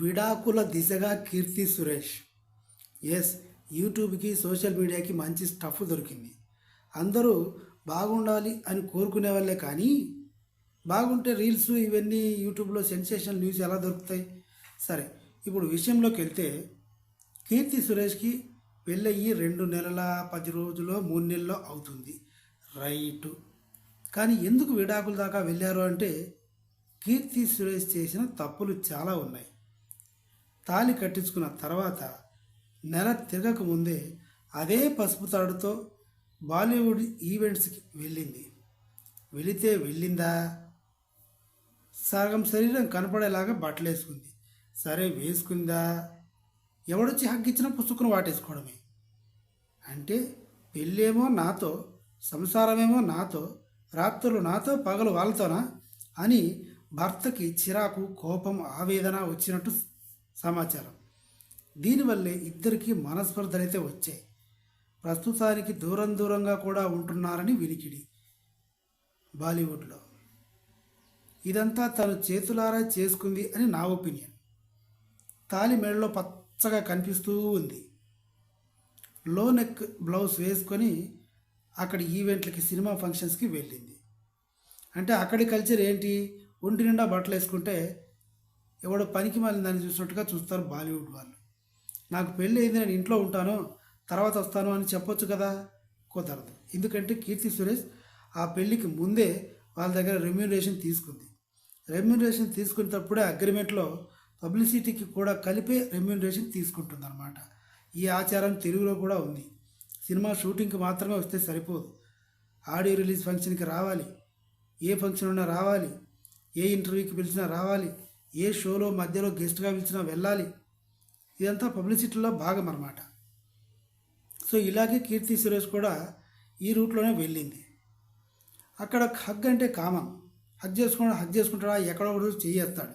విడాకుల దిశగా కీర్తి సురేష్. ఎస్ యూట్యూబ్కి సోషల్ మీడియాకి మంచి స్టఫ్ దొరికింది. అందరూ బాగుండాలి అని కోరుకునే వాళ్ళే కానీ బాగుంటే రీల్స్ ఇవన్నీ యూట్యూబ్లో సెన్సేషన్ న్యూస్ ఎలా దొరుకుతాయి? సరే ఇప్పుడు విషయంలోకి వెళ్తే కీర్తి సురేష్కి పెళ్ళయ్యి రెండు నెలల పది రోజులో మూడు నెలల్లో అవుతుంది. రైటు. కానీ ఎందుకు విడాకుల దాకా వెళ్ళారు అంటే కీర్తి సురేష్ చేసిన తప్పులు చాలా ఉన్నాయి. తాళి కట్టించుకున్న తర్వాత నెల తిరగకముందే అదే పసుపు తాడుతో బాలీవుడ్ ఈవెంట్స్కి వెళ్ళింది. వెళితే వెళ్ళిందా? సగం శరీరం కనపడేలాగా బట్టలు వేసుకుంది. సరే వేసుకుందా? ఎవడొచ్చి హగ్గిచ్చినా పుస్తకం వాటేసుకోవడమే. అంటే పెళ్ళేమో నాతో సంసారమేమో నాతో రాత్రులు నాతో పగలు వాళ్ళతోనా? అని భర్తకి చిరాకు కోపం ఆవేదన వచ్చినట్టు సమాచారం. దీనివల్లే ఇద్దరికీ మనస్పర్ధలైతే వచ్చాయి. ప్రస్తుతానికి దూరం దూరంగా కూడా ఉంటున్నారని వినికిడి. బాలీవుడ్లో. ఇదంతా తను చేతులారా చేసుకుంది అని నా ఒపీనియన్. తాలి మెడలో పచ్చగా కనిపిస్తూ ఉంది. లో నెక్ బ్లౌజ్ వేసుకొని అక్కడ ఈవెంట్లకి సినిమా ఫంక్షన్స్కి వెళ్ళింది. అంటే అక్కడి కల్చర్ ఏంటి? ఒంటి నిండా బట్టలు వేసుకుంటే ఎవడో పనికి మళ్ళీ దాన్ని చూసినట్టుగా చూస్తారు బాలీవుడ్ వాళ్ళు. నాకు పెళ్ళి అయింది నేను ఇంట్లో ఉంటాను తర్వాత వస్తాను అని చెప్పొచ్చు కదా? కుదరదు. ఎందుకంటే కీర్తి సురేష్ ఆ పెళ్ళికి ముందే వాళ్ళ దగ్గర రెమ్యూనరేషన్ తీసుకుంది. రెమ్యూనరేషన్ తీసుకునేటప్పుడే అగ్రిమెంట్లో పబ్లిసిటీకి కూడా కలిపే రెమ్యూనరేషన్ తీసుకుంటుంది అనమాట ఈ ఆచారం తెలుగులో కూడా ఉంది. సినిమా షూటింగ్కి మాత్రమే వస్తే సరిపోదు. ఆడియో రిలీజ్ ఫంక్షన్కి రావాలి. ఏ ఫంక్షన్ ఉన్నా రావాలి. ఏ ఇంటర్వ్యూకి పిలిచినా రావాలి. ఏ షోలో మధ్యలో గెస్ట్గా పిలిచినా వెళ్ళాలి. ఇదంతా పబ్లిసిటీలో భాగం అన్నమాట. సో ఇలాగే కీర్తి సురేష్ కూడా ఈ రూట్లోనే వెళ్ళింది. అక్కడ హగ్ అంటే కామన్ హగ్ చేసుకుని హగ్ చేసుకుంటాడా ఎక్కడో ఒకటి చేయేస్తాడు.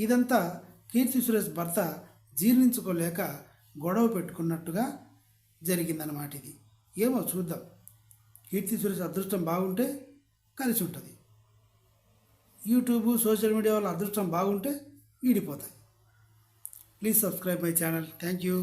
ఇదంతా కీర్తి సురేష్ భర్త జీర్ణించుకోలేక గొడవ పెట్టుకున్నట్టుగా జరిగిందన్నమాట ఇది. ఏమో చూద్దాం. కీర్తి సురేష్ అదృష్టం బాగుంటే కలిసి ఉంటుంది. యూట్యూబ్ సోషల్ మీడియా వాళ్ళ అదృష్టం బాగుంటే వీడిపోతాయి please subscribe my channel. Thank you.